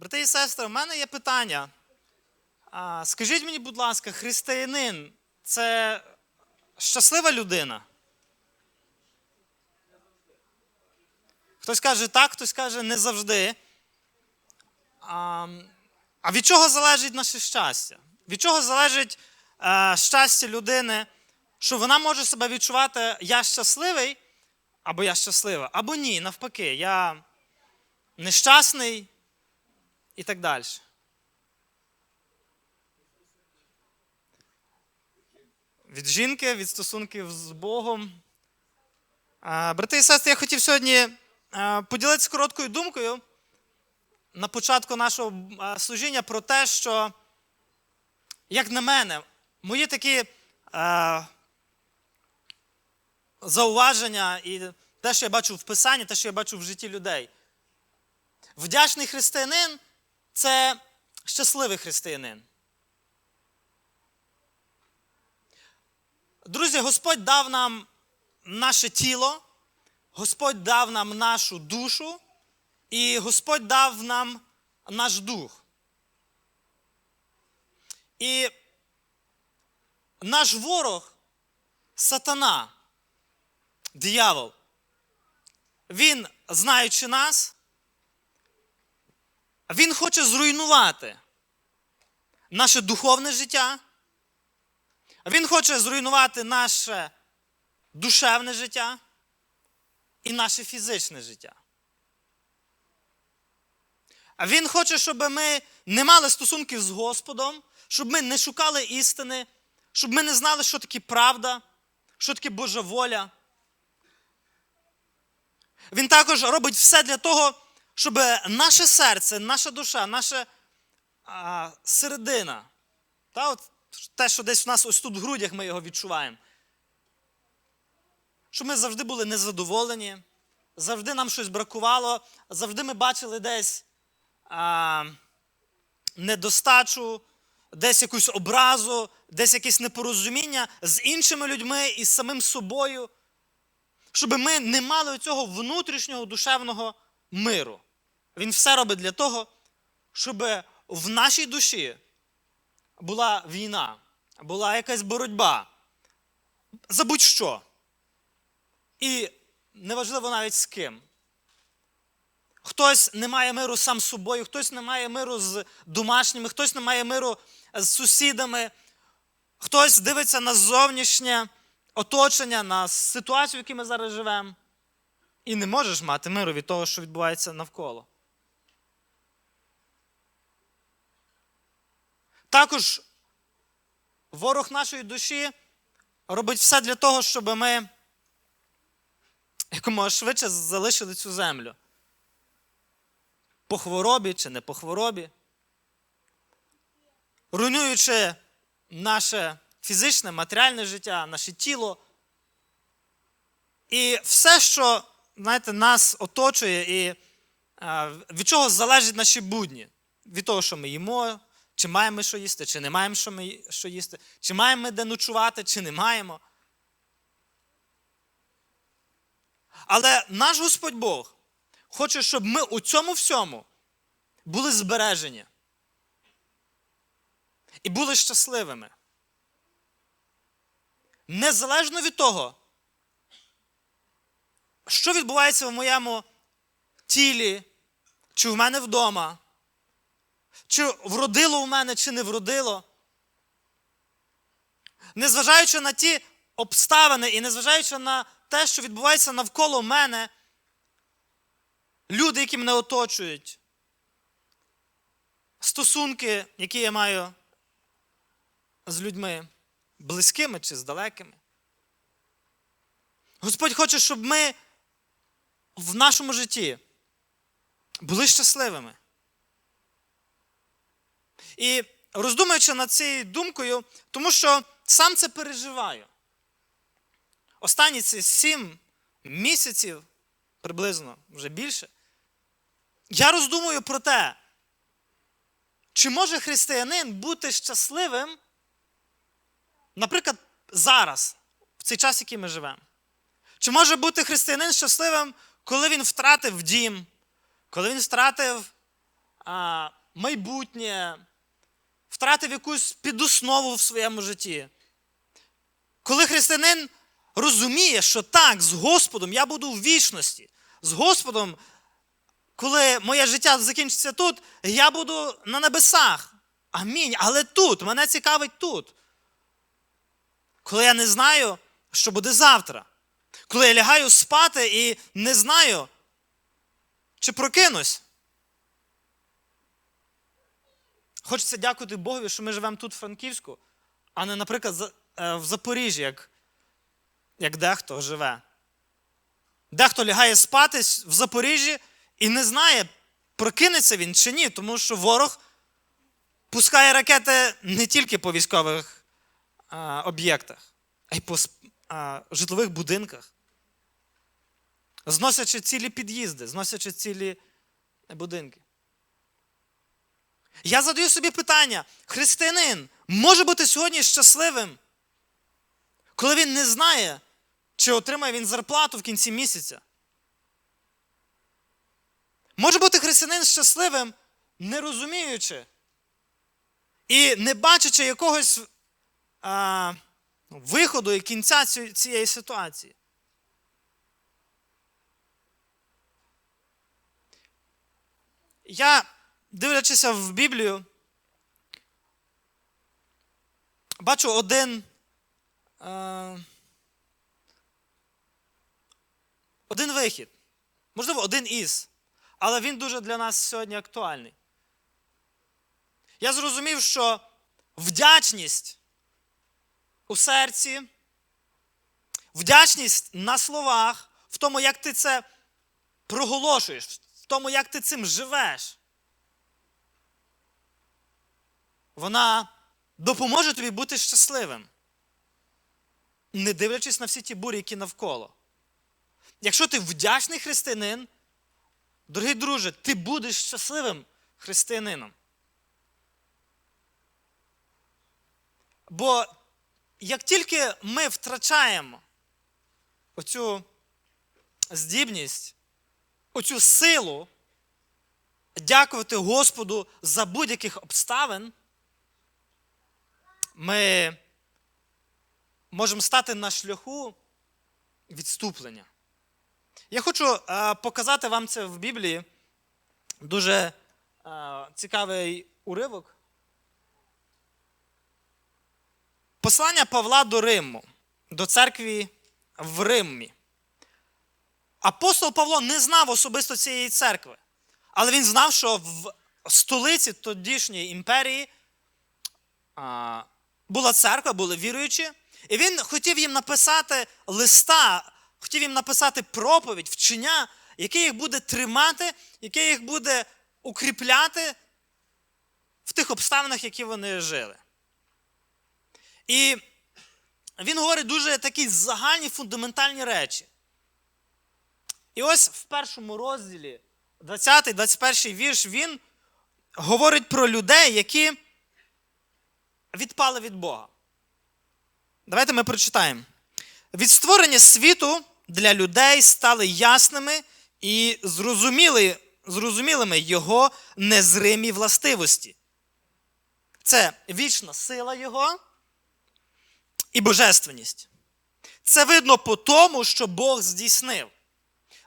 Брати і сестри, в мене є питання. А, скажіть мені, будь ласка, християнин це щаслива людина? Хтось каже так, хтось каже не завжди. А, а від чого залежить наше щастя? Від чого залежить е, щастя людини, що вона може себе відчувати я щасливий, або я щаслива, або ні, навпаки, я нещасний і так далі. Від жінки, від стосунків з Богом. Брати і сестри, я хотів сьогодні поділитися короткою думкою на початку нашого служіння про те, що, як на мене, мої такі зауваження і те, що я бачу в Писанні, те, що я бачу в житті людей. Вдячний християнин це щасливий християнин. Друзі, Господь дав нам наше тіло, Господь дав нам нашу душу, і Господь дав нам наш дух. І наш ворог сатана, диявол, він, знаючи нас, він хоче зруйнувати наше духовне життя. Він хоче зруйнувати наше душевне життя і наше фізичне життя. Він хоче, щоб ми не мали стосунків з Господом, щоб ми не шукали істини, щоб ми не знали, що таке правда, що таке Божа воля. Він також робить все для того, щоб наше серце, наша душа, наша а, середина, та, от, те, що десь у нас ось тут в грудях ми його відчуваємо, щоб ми завжди були незадоволені, завжди нам щось бракувало, завжди ми бачили десь а, недостачу, десь якусь образу, десь якесь непорозуміння з іншими людьми і з самим собою, щоб ми не мали цього внутрішнього душевного миру. Він все робить для того, щоб в нашій душі була війна, була якась боротьба за будь-що. І неважливо навіть з ким. Хтось не має миру сам з собою, хтось не має миру з домашніми, хтось не має миру з сусідами, хтось дивиться на зовнішнє оточення, на ситуацію, в якій ми зараз живемо. І не можеш мати миру від того, що відбувається навколо. Також ворог нашої душі робить все для того, щоб ми якомога швидше залишили цю землю. По хворобі чи не по хворобі. Руйнуючи наше фізичне, матеріальне життя, наше тіло. І все, що знаєте, нас оточує, і від чого залежать наші будні. Від того, що ми їмо, чи маємо що їсти, чи не маємо що, ми, що їсти, чи маємо ми де ночувати, чи не маємо. Але наш Господь Бог хоче, щоб ми у цьому всьому були збережені і були щасливими. Незалежно від того, що відбувається в моєму тілі, чи в мене вдома, чи вродило у мене, чи не вродило. Незважаючи на ті обставини і незважаючи на те, що відбувається навколо мене, люди, які мене оточують, стосунки, які я маю з людьми, близькими чи з далекими. Господь хоче, щоб ми в нашому житті були щасливими. І роздумуючи над цією думкою, тому що сам це переживаю. Останні ці сім місяців, приблизно вже більше, я роздумую про те, чи може християнин бути щасливим, наприклад, зараз, в цей час, який ми живемо. Чи може бути християнин щасливим, коли він втратив дім, коли він втратив а, майбутнє, втратив якусь підоснову в своєму житті. Коли християнин розуміє, що так, з Господом я буду в вічності, з Господом, коли моє життя закінчиться тут, я буду на небесах. Амінь. Але тут, мене цікавить тут. Коли я не знаю, що буде завтра. Коли я лягаю спати і не знаю, чи прокинусь. Хочеться дякувати Богові, що ми живемо тут, в Франківську, а не, наприклад, е, в Запоріжжі, як, як дехто живе. Дехто лягає спати в Запоріжжі і не знає, прокинеться він чи ні, тому що ворог пускає ракети не тільки по військових а, об'єктах, а й по а, житлових будинках. Зносячи цілі під'їзди, зносячи цілі будинки. Я задаю собі питання: християнин може бути сьогодні щасливим, коли він не знає, чи отримає він зарплату в кінці місяця. Може бути християнин щасливим, не розуміючи і не бачачи якогось а, виходу і кінця цієї ситуації. Я, дивлячися в Біблію, бачу один. Е, один вихід. Можливо, один із. Але він дуже для нас сьогодні актуальний. Я зрозумів, що вдячність у серці, вдячність на словах, в тому, як ти це проголошуєш, тому, як ти цим живеш, вона допоможе тобі бути щасливим, не дивлячись на всі ті бурі, які навколо. Якщо ти вдячний християнин, дорогий друже, ти будеш щасливим християнином. Бо як тільки ми втрачаємо оцю здібність, оцю силу дякувати Господу за будь-яких обставин, ми можемо стати на шляху відступлення. Я хочу е, показати вам це в Біблії. Дуже е, цікавий уривок. Послання Павла до Риму, до церкви в Римі. Апостол Павло не знав особисто цієї церкви, але він знав, що в столиці тодішньої імперії була церква, були віруючі, і він хотів їм написати листа, хотів їм написати проповідь, вчення, яке їх буде тримати, яке їх буде укріпляти в тих обставинах, які вони жили. І він говорить дуже такі загальні фундаментальні речі. І ось в першому розділі, 20-21 вірш, він говорить про людей, які відпали від Бога. Давайте ми прочитаємо. Від створення світу для людей стали ясними і зрозуміли, зрозумілими його незримі властивості. Це вічна сила Його і божественність. Це видно по тому, що Бог здійснив.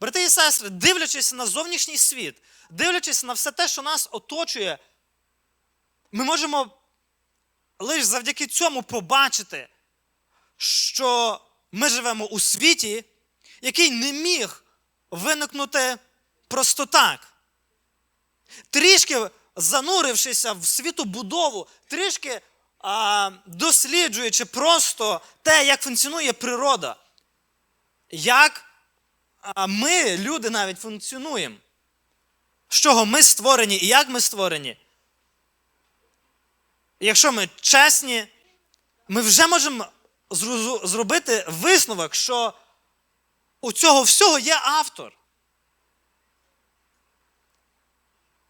Брати і сестри, дивлячись на зовнішній світ, дивлячись на все те, що нас оточує, ми можемо лише завдяки цьому побачити, що ми живемо у світі, який не міг виникнути просто так. Трішки занурившися в світобудову, трішки а, досліджуючи просто те, як функціонує природа, як ми, люди, навіть функціонуємо, з чого ми створені і як ми створені. Якщо ми чесні, ми вже можемо зробити висновок, що у цього всього є автор.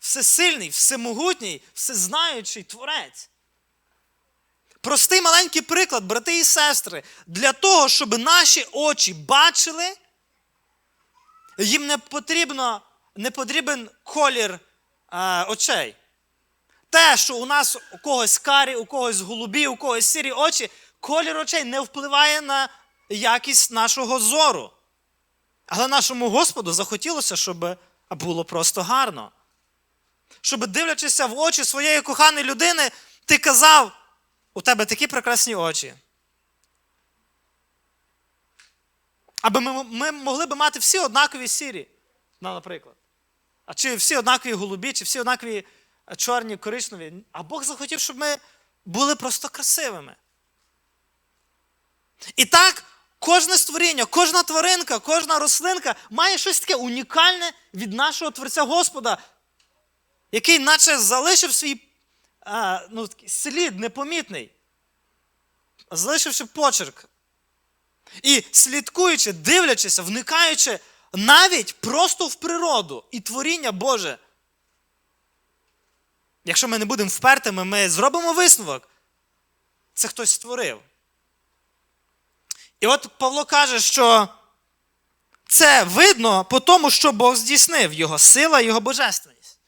Всесильний, всемогутній, всезнаючий творець. Простий маленький приклад, брати і сестри, для того, щоб наші очі бачили, їм не потрібно, не потрібен колір е, очей. Те, що у нас у когось карі, у когось голубі, у когось сірі очі, колір очей не впливає на якість нашого зору. Але нашому Господу захотілося, щоб було просто гарно. Щоб, дивлячися в очі своєї коханої людини, ти казав, у тебе такі прекрасні очі. Аби ми, ми могли б мати всі однакові сірі, наприклад. А чи всі однакові голубі, чи всі однакові е, чорні, коричневі. А Бог захотів, щоб ми були просто красивими. І так, кожне створіння, кожна тваринка, кожна рослинка має щось таке унікальне від нашого Творця Господа, який наче залишив свій а, ну, слід непомітний, залишивши почерк. І слідкуючи, дивлячися, вникаючи навіть просто в природу і творіння Боже. Якщо ми не будемо впертими, ми зробимо висновок. Це хтось створив. І от Павло каже, що це видно по тому, що Бог здійснив його сила, його божественність.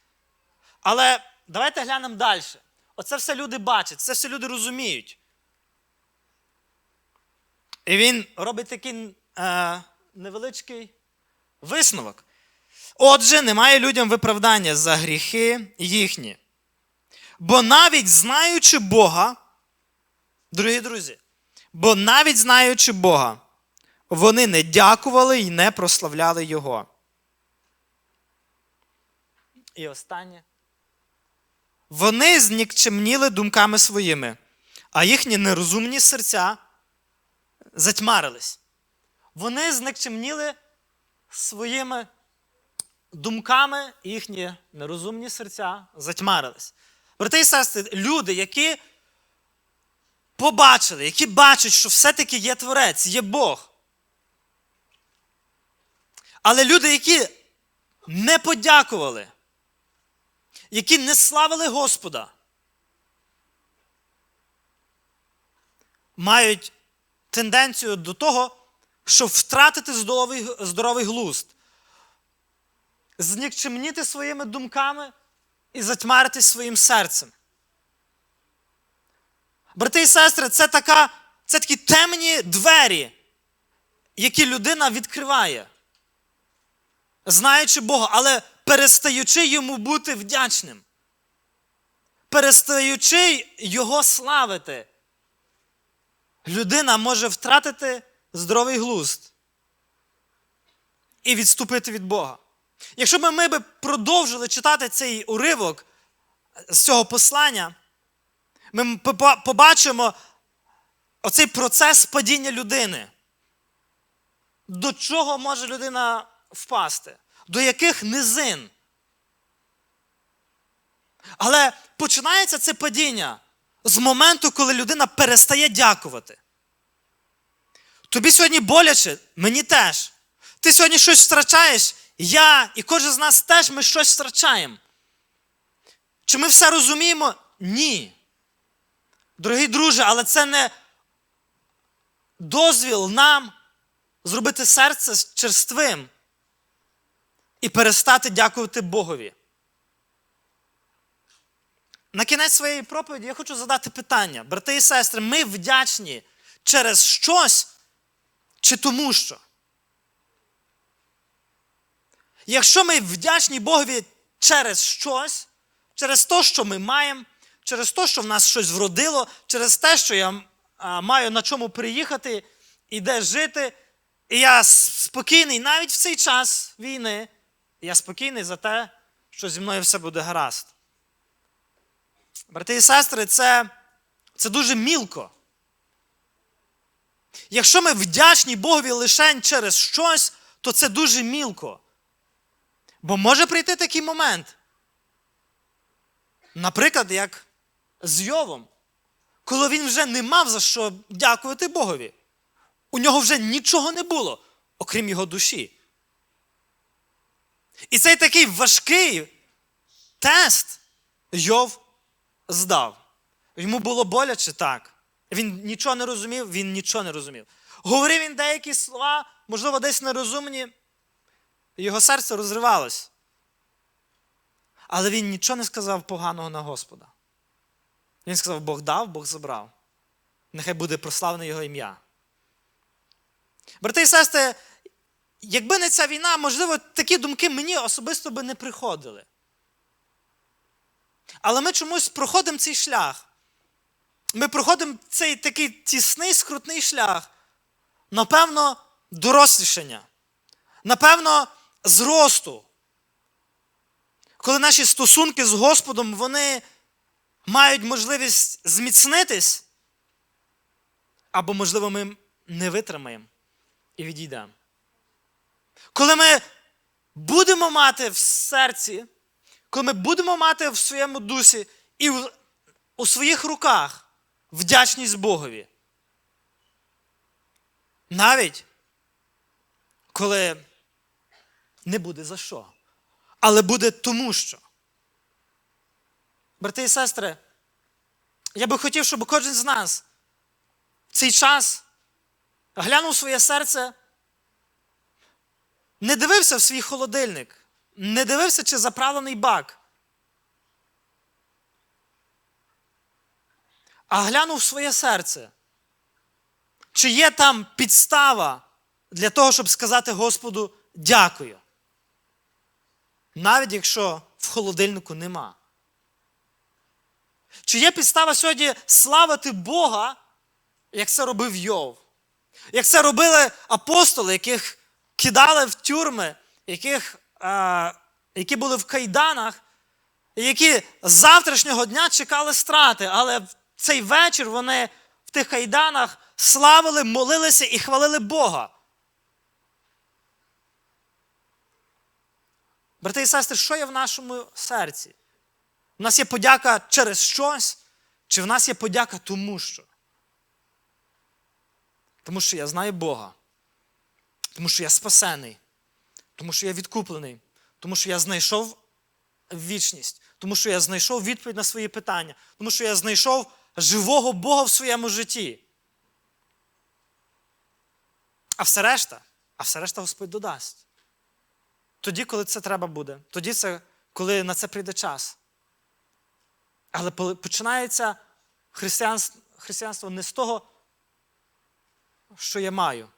Але давайте глянемо далі. Оце все люди бачать, це все люди розуміють. І він робить такий е, невеличкий висновок. Отже, немає людям виправдання за гріхи їхні. Бо навіть знаючи Бога, дорогі друзі, бо навіть знаючи Бога, вони не дякували і не прославляли Його. І останнє. Вони знікчемніли думками своїми, а їхні нерозумні серця затьмарились. Вони знікчемніли своїми думками, їхні нерозумні серця затьмарились. Брати і сестри, люди, які побачили, які бачать, що все-таки є Творець, є Бог. Але люди, які не подякували, які не славили Господа, мають тенденцію до того, щоб втратити здоровий, здоровий глузд, знікчемніти своїми думками і затьмаритись своїм серцем. Брати і сестри, це, така, це такі темні двері, які людина відкриває, знаючи Бога, але перестаючи йому бути вдячним, перестаючи Його славити, людина може втратити здоровий глузд і відступити від Бога. Якщо б ми б продовжили читати цей уривок з цього послання, ми побачимо оцей процес падіння людини. До чого може людина впасти? До яких низин? Але починається це падіння з моменту, коли людина перестає дякувати. Тобі сьогодні боляче, мені теж. Ти сьогодні щось втрачаєш, я і кожен з нас теж ми щось втрачаємо. Чи ми все розуміємо? Ні. Дорогий друже, але це не дозвіл нам зробити серце черствим і перестати дякувати Богові. На кінець своєї проповіді я хочу задати питання. Брати і сестри, ми вдячні через щось чи тому що? Якщо ми вдячні Богові через щось, через те, що ми маємо, через те, що в нас щось вродило, через те, що я маю на чому приїхати і де жити, і я спокійний навіть в цей час війни, я спокійний за те, що зі мною все буде гаразд. Брати і сестри, це, це дуже мілко. Якщо ми вдячні Богові лише через щось, то це дуже мілко. Бо може прийти такий момент. Наприклад, як з Йовом, коли він вже не мав за що дякувати Богові. У нього вже нічого не було, окрім його душі. І цей такий важкий тест Йов здав. Йому було боляче так. Він нічого не розумів, він нічого не розумів. Говорив він деякі слова, можливо, десь нерозумні, його серце розривалось. Але він нічого не сказав поганого на Господа. Він сказав: Бог дав, Бог забрав. Нехай буде прославлене його ім'я. Брати і сестри, якби не ця війна, можливо, такі думки мені особисто би не приходили. Але ми чомусь проходимо цей шлях. Ми проходимо цей такий тісний, скрутний шлях. Напевно, дорослішання. Напевно, зросту. Коли наші стосунки з Господом, вони мають можливість зміцнитись, або, можливо, ми не витримаємо і відійдемо. Коли ми будемо мати в серці, коли ми будемо мати в своєму дусі і в- у своїх руках вдячність Богові. Навіть коли не буде за що, але буде тому що. Брати і сестри, я би хотів, щоб кожен з нас в цей час глянув своє серце, не дивився в свій холодильник, не дивився, чи заправлений бак, а глянув своє серце. Чи є там підстава для того, щоб сказати Господу дякую? Навіть якщо в холодильнику нема. Чи є підстава сьогодні славити Бога, як це робив Йов? Як це робили апостоли, яких кидали в тюрми, яких, які були в кайданах, які з завтрашнього дня чекали страти, але в цей вечір вони в тих кайданах славили, молилися і хвалили Бога. Брати і сестри, що є в нашому серці? У нас є подяка через щось, чи в нас є подяка тому що? Тому що я знаю Бога. Тому що я спасений. Тому що я відкуплений. Тому що я знайшов вічність. Тому що я знайшов відповідь на свої питання. Тому що я знайшов живого Бога в своєму житті. А все решта, а все решта Господь додасть. Тоді, коли це треба буде. Тоді, це, коли на це прийде час. Але починається християнство, християнство не з того, що я маю,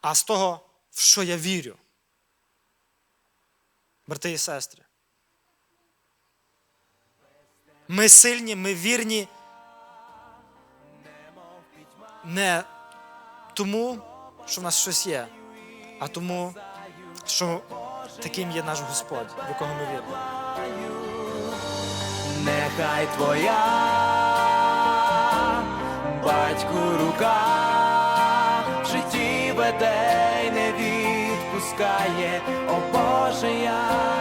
а з того, в що я вірю. Брати і сестри. Ми сильні, ми вірні. Не тому, що в нас щось є, а тому, що таким є наш Господь, в якого ми віримо. Нехай твоя батьку рука в житті веде відпускає, о Боже, тебе